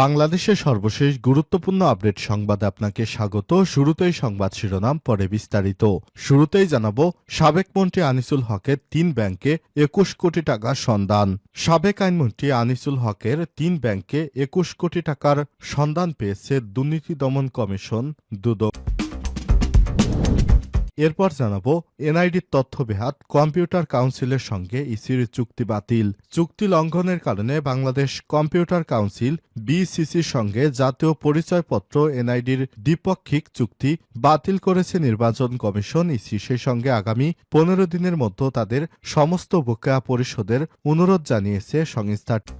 বাংলাদেশের সর্বশেষ গুরুত্বপূর্ণ আপডেট সংবাদে আপনাকে স্বাগত। শুরুতেই সংবাদ শিরোনাম, পরে বিস্তারিত। শুরুতেই জানাব, সাবেক মন্ত্রী আনিসুল হকের তিন ব্যাংকে একুশ কোটি টাকার সন্ধান। সাবেক আইনমন্ত্রী আনিসুল হকের তিন ব্যাংকে একুশ কোটি টাকার সন্ধান পেয়েছে দুর্নীতি দমন কমিশন দুদক। এরপর জানাব এনআইডির তথ্য বেহাত কম্পিউটার কাউন্সিলের সঙ্গে ইসির চুক্তি বাতিল। চুক্তি লঙ্ঘনের কারণে বাংলাদেশ কম্পিউটার কাউন্সিল, বিসিসির সঙ্গে জাতীয় পরিচয়পত্র এনআইডির দ্বিপাক্ষিক চুক্তি বাতিল করেছে নির্বাচন কমিশন। ইসি সেই সঙ্গে আগামী পনেরো দিনের মধ্যে তাদের সমস্ত বকেয়া পরিশোধের অনুরোধ জানিয়েছে সংস্থাটি।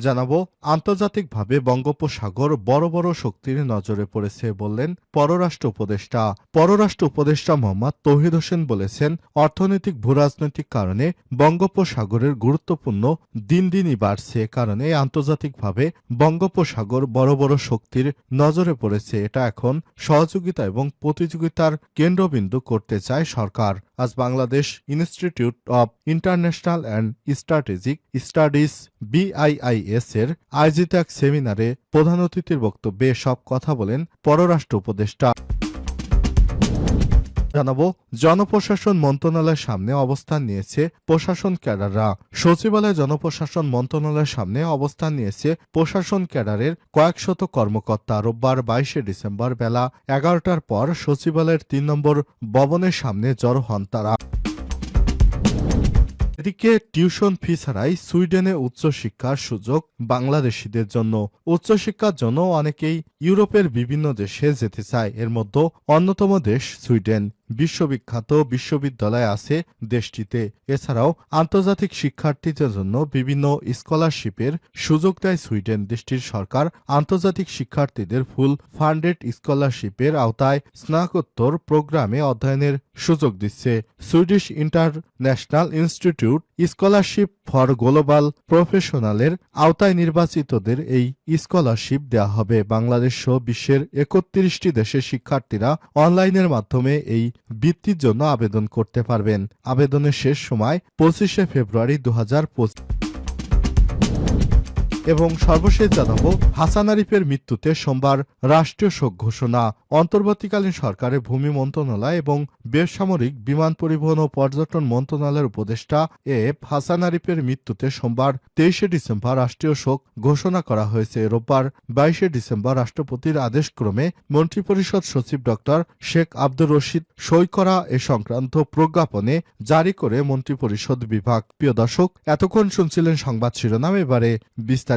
জানাব, আন্তর্জাতিকভাবে বঙ্গোপসাগর বড় বড় শক্তির নজরে পড়েছে বললেন পররাষ্ট্র উপদেষ্টা। পররাষ্ট্র উপদেষ্টা মোহাম্মদ তৌহিদ হোসেন বলেছেন, অর্থনৈতিক ভূরাজনৈতিক কারণে বঙ্গোপসাগরের গুরুত্বপূর্ণ দিন দিনই বাড়ছে, কারণে আন্তর্জাতিকভাবে বঙ্গোপসাগর বড় বড় শক্তির নজরে পড়েছে। এটা এখন সহযোগিতা এবং প্রতিযোগিতার কেন্দ্রবিন্দু করতে চায় সরকার। আজ Bangladesh institute of international and strategic studies BIIS এর আয়োজিত এক সেমিনারে প্রধান অতিথির বক্তব্যে সব কথা বলেন পররাষ্ট্র উপদেষ্টা। জানাব, জনপ্রশাসন মন্ত্রণালয়ের সামনে অবস্থান নিয়েছে প্রশাসন ক্যাডাররা। সচিবালয় জনপ্রশাসন মন্ত্রণালয়ের সামনে অবস্থান নিয়েছে প্রশাসন ক্যাডারের কয়েকশত কর্মকর্তা। রোববার বাইশে ডিসেম্বর বেলা এগারোটার পর সচিবালয়ের তিন নম্বর ভবনের সামনে জড়ো হন তারা। এদিকে টিউশন ফি ছাড়াই সুইডেনে উচ্চশিক্ষার সুযোগ বাংলাদেশিদের জন্য। উচ্চশিক্ষার জন্য অনেকেই ইউরোপের বিভিন্ন দেশে যেতে চায়। এর মধ্যে অন্যতম দেশ সুইডেন। বিশ্ববিখ্যাত বিশ্ববিদ্যালয় আছে দেশটিতে। এছাড়াও আন্তর্জাতিক শিক্ষার্থীদের জন্য বিভিন্ন স্কলারশিপের সুযোগ দেয় সুইডেন। দেশটির সরকার আন্তর্জাতিক শিক্ষার্থীদের ফুল ফান্ডেড স্কলারশিপের আওতায় স্নাতকোত্তর প্রোগ্রামে অধ্যয়নের সুযোগ দিচ্ছে। Swedish international institute scholarship for global প্রফেশনালের আওতায় নির্বাচিতদের এই স্কলারশিপ দেওয়া হবে। বাংলাদেশ সহ বিশ্বের একত্রিশটি দেশের শিক্ষার্থীরা অনলাইনের মাধ্যমে এই বৃত্তির জন্য আবেদন করতে পারবেন। আবেদনের শেষ সময় পঁচিশে ফেব্রুয়ারি দু হাজার পঁচিশ এবং সর্বশেষ জানাব, হাসান আরিফের মৃত্যুতে সোমবার রাষ্ট্রীয় শোক ঘোষণা। অন্তর্বর্তীকালীন সরকারের ভূমি মন্ত্রণালয় এবং বেসামরিক বিমান পরিবহন ও পর্যটন মন্ত্রণালয়ের উপদেষ্টা এফ হাসান আরিফের মৃত্যুতে সোমবার তেইশে ডিসেম্বর রাষ্ট্রীয় শোক ঘোষণা করা হয়েছে। রোববার বাইশে ডিসেম্বর রাষ্ট্রপতির আদেশক্রমে মন্ত্রিপরিষদ সচিব ডক্টর শেখ আব্দুর রশিদ সই করা এ সংক্রান্ত প্রজ্ঞাপনে জারি করে মন্ত্রিপরিষদ বিভাগ। প্রিয় দর্শক, এতক্ষণ শুনছিলেন সংবাদ শিরোনাম, এবারে বিস্তারিত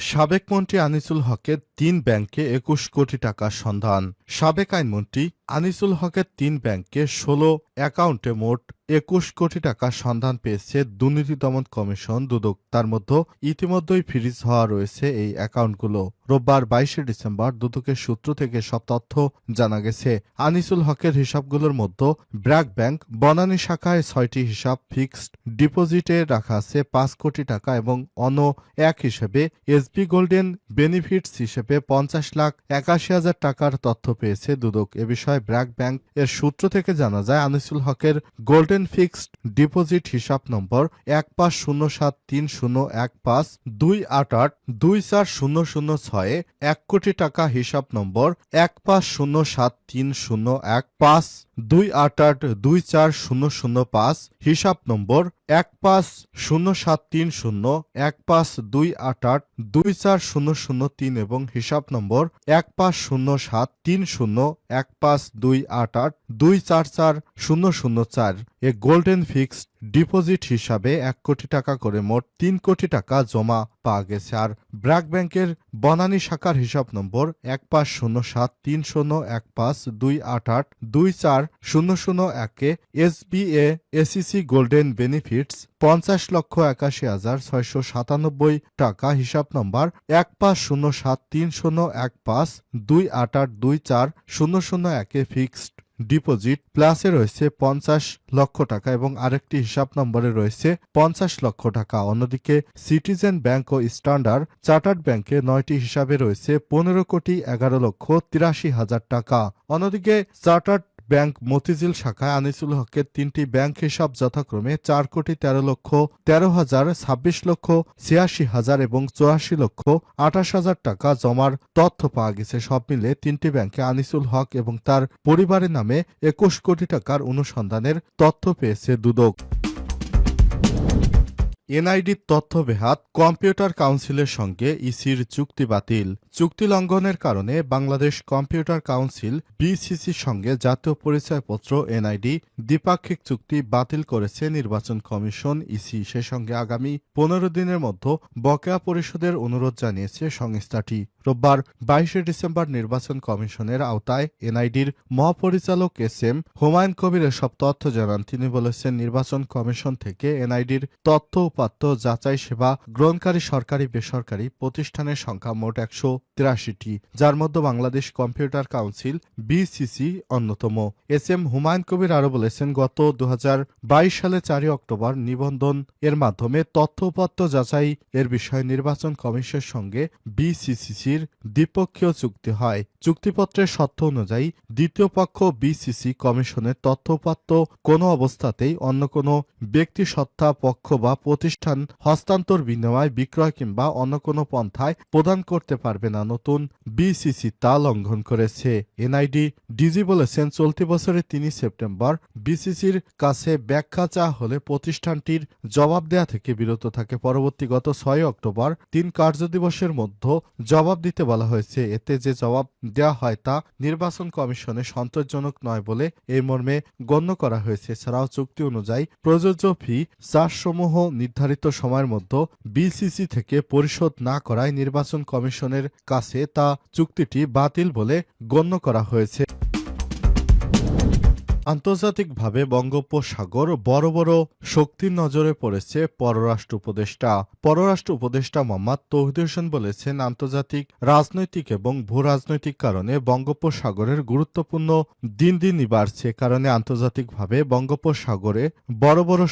সাবেক মন্ত্রী আনিসুল হকের তিন ব্যাংকে একুশ কোটি টাকার সন্ধান। সাবেক আইনমন্ত্রী আনিসুল হকের তিন ব্যাংকে ষোলো অ্যাকাউন্টে মোট একুশ কোটি টাকার সন্ধান পেয়েছে দুর্নীতি দমন কমিশন দুদক। তার মধ্যে ইতিমধ্যেই ফ্রিজ হওয়া রয়েছে এই অ্যাকাউন্টগুলো। রোববার বাইশে ডিসেম্বর দুদকের সূত্র থেকে সব তথ্য জানা গেছে। আনিসুল হকের হিসাবগুলোর মধ্যে ব্র্যাক ব্যাংক, বনানী শাখায় ছয়টি হিসাব ফিক্সড ডিপোজিটে রাখা আছে পাঁচ কোটি টাকা এবং অন্য এক হিসেবে এসবি গোল্ডেন বেনিফিটস হিসেবে পঞ্চাশ লাখ একাশি হাজার টাকার তথ্য পেয়েছে দুদক। এ বিষয়ে ব্র্যাক ব্যাংক এর সূত্র থেকে জানা যায়, আনিসুল হকের গোল্ডেন ফিক্সড ডিপোজিট হিসাব নম্বর এক পাঁচ শূন্য সাত তিন শূন্য এক পাঁচ, দুই আট আট, দুই চার শূন্য শূন্য ছয়ে, এক কোটি টাকা হিসাব নম্বর এক পাঁচ শূন্য সাত তিন শূন্য এক পাঁচ। দুই আট আট দুই চার শূন্য শূন্য পাঁচ, হিসাব নম্বর এক পাঁচ শূন্য সাত তিন শূন্য, এক পাঁচ দুই আট আট দুই চার শূন্য শূন্য তিন এবং হিসাব নম্বর এক পাঁচ শূন্য সাত তিন শূন্য, এক পাঁচ দুই আট আট দুই চার চার শূন্য শূন্য চার এ গোল্ডেন ফিক্সড ডিপোজিট হিসাবে এক কোটি টাকা করে মোট তিন কোটি টাকা জমা পাওয়া গেছে। আর ব্র্যাক ব্যাংকের বনানী শাখার হিসাব নম্বর এক পাঁচ শূন্য সাত তিন শূন্য এক পাঁচ দুই আট আট দুই চার শূন্য শূন্য একে S B ACC golden benefits পঞ্চাশ লক্ষ একাশি হাজার ছয়শো সাতানব্বই টাকা হিসাব নম্বর এক পাঁচ শূন্য সাত তিন শূন্য এক পাঁচ দুই আট আট দুই চার শূন্য শূন্য একে ফিক্সড। ডিপোজিট প্লাসে রয়েছে পঞ্চাশ লক্ষ টাকা এবং আরেকটি হিসাব নম্বরে রয়েছে পঞ্চাশ লক্ষ টাকা। অন্যদিকে সিটিজেন ব্যাংক ও স্ট্যান্ডার্ড চার্টার্ড ব্যাংকে নয়টি হিসাবে রয়েছে পনেরো কোটি এগারো লক্ষ তিরাশি হাজার টাকা। অন্যদিকে চার্টার্ড ব্যাংক মতিঝিল শাখায় আনিসুল হকের তিনটি ব্যাংক হিসাব যথাক্রমে চার কোটি তেরো লক্ষ, তেরো হাজার ছাব্বিশ লক্ষ, ছিয়াশি হাজার এবং চৌরাশি লক্ষ আঠাশ হাজার টাকা জমার তথ্য পাওয়া গেছে। সব মিলে তিনটি ব্যাংকে আনিসুল হক এবং তার পরিবারের নামে একুশ কোটি টাকার অনুসন্ধানের তথ্য পেয়েছে দুদক। এনআইডির তথ্য বেহাত কম্পিউটার কাউন্সিলের সঙ্গে ইসির চুক্তি বাতিল। চুক্তি লঙ্ঘনের কারণে বাংলাদেশ কম্পিউটার কাউন্সিল বিসিসির সঙ্গে জাতীয় পরিচয়পত্র, এনআইডি, দ্বিপাক্ষিক চুক্তি বাতিল করেছে নির্বাচন কমিশন ইসি। সে সঙ্গে আগামী পনেরো দিনের মধ্যে বকেয়া পরিশোধের অনুরোধ জানিয়েছে সংস্থাটি। রোববার বাইশে ডিসেম্বর নির্বাচন কমিশনের আওতায় এনআইডির মহাপরিচালক এস এম হুমায়ুন কবির এসব তথ্য জানান। তিনি বলেছেন, নির্বাচন কমিশন থেকে এনআইডির তথ্য উপাত্ত যাচাই সেবা গ্রহণকারী সরকারি বেসরকারি প্রতিষ্ঠানের সংখ্যা মোট একশো তিরাশিটি, যার মধ্যে বাংলাদেশ কম্পিউটার কাউন্সিল, বিসিসি, অন্যতম। এস এম হুমায়ুন কবির আরও বলেছেন, গত দু সালে চারই অক্টোবর নিবন্ধন এর মাধ্যমে তথ্য উপাত্ত যাচাই এর বিষয়ে নির্বাচন কমিশনের সঙ্গে বিসিসিসির দ্বিপক্ষীয় চুক্তি হয়। চুক্তিপত্রের শর্ত অনুযায়ী দ্বিতীয় পক্ষ বিসিসি কমিশনের তথ্য উপাত্ত কোনো অবস্থাতেই অন্য কোনো ব্যক্তি সত্তা পক্ষ বা প্রতিষ্ঠান হস্তান্তর বিনিময়, বিক্রয় কিংবা অন্য কোনো পন্থায় প্রদান করতে পারবে না। নতুন বিসিসি তা লঙ্ঘন করেছে। এনআইডি ডিজি বলেছেন চলতি বছরের তিন সেপ্টেম্বর বিসিসির কাছে ব্যাখ্যা চাওয়া হলে প্রতিষ্ঠানটির জবাব দেয়া থেকে বিরত থাকে। পরবর্তী গত ছয় অক্টোবর তিন কার্যদিবসের মধ্যে জবাব দিতে বলা হয়েছে। এতে যে জবাব দেওয়া হয় তা নির্বাচন কমিশনে সন্তোষজনক নয় বলে এই মর্মে গণ্য করা হয়েছে। এছাড়াও চুক্তি অনুযায়ী প্রযোজ্য ফি চার্জসমূহ নির্ধারিত সময়ের মধ্যে বিসিসি থেকে পরিশোধ না করায় নির্বাচন কমিশনের কাছে তা চুক্তিটি বাতিল বলে গণ্য করা হয়েছে। আন্তর্জাতিকভাবে বঙ্গোপসাগর বড় বড় শক্তির নজরে পড়েছে পররাষ্ট্র উপদেষ্টা। পররাষ্ট্র উপদেষ্টা মোহাম্মদ তৌহিদ হোসেন বলেছেন, আন্তর্জাতিক রাজনৈতিক এবং ভূ রাজনৈতিক কারণে বঙ্গোপসাগরের গুরুত্বপূর্ণ দিন দিনই বাড়ছে কারণে আন্তর্জাতিকভাবে বঙ্গোপসাগরে বড় বড়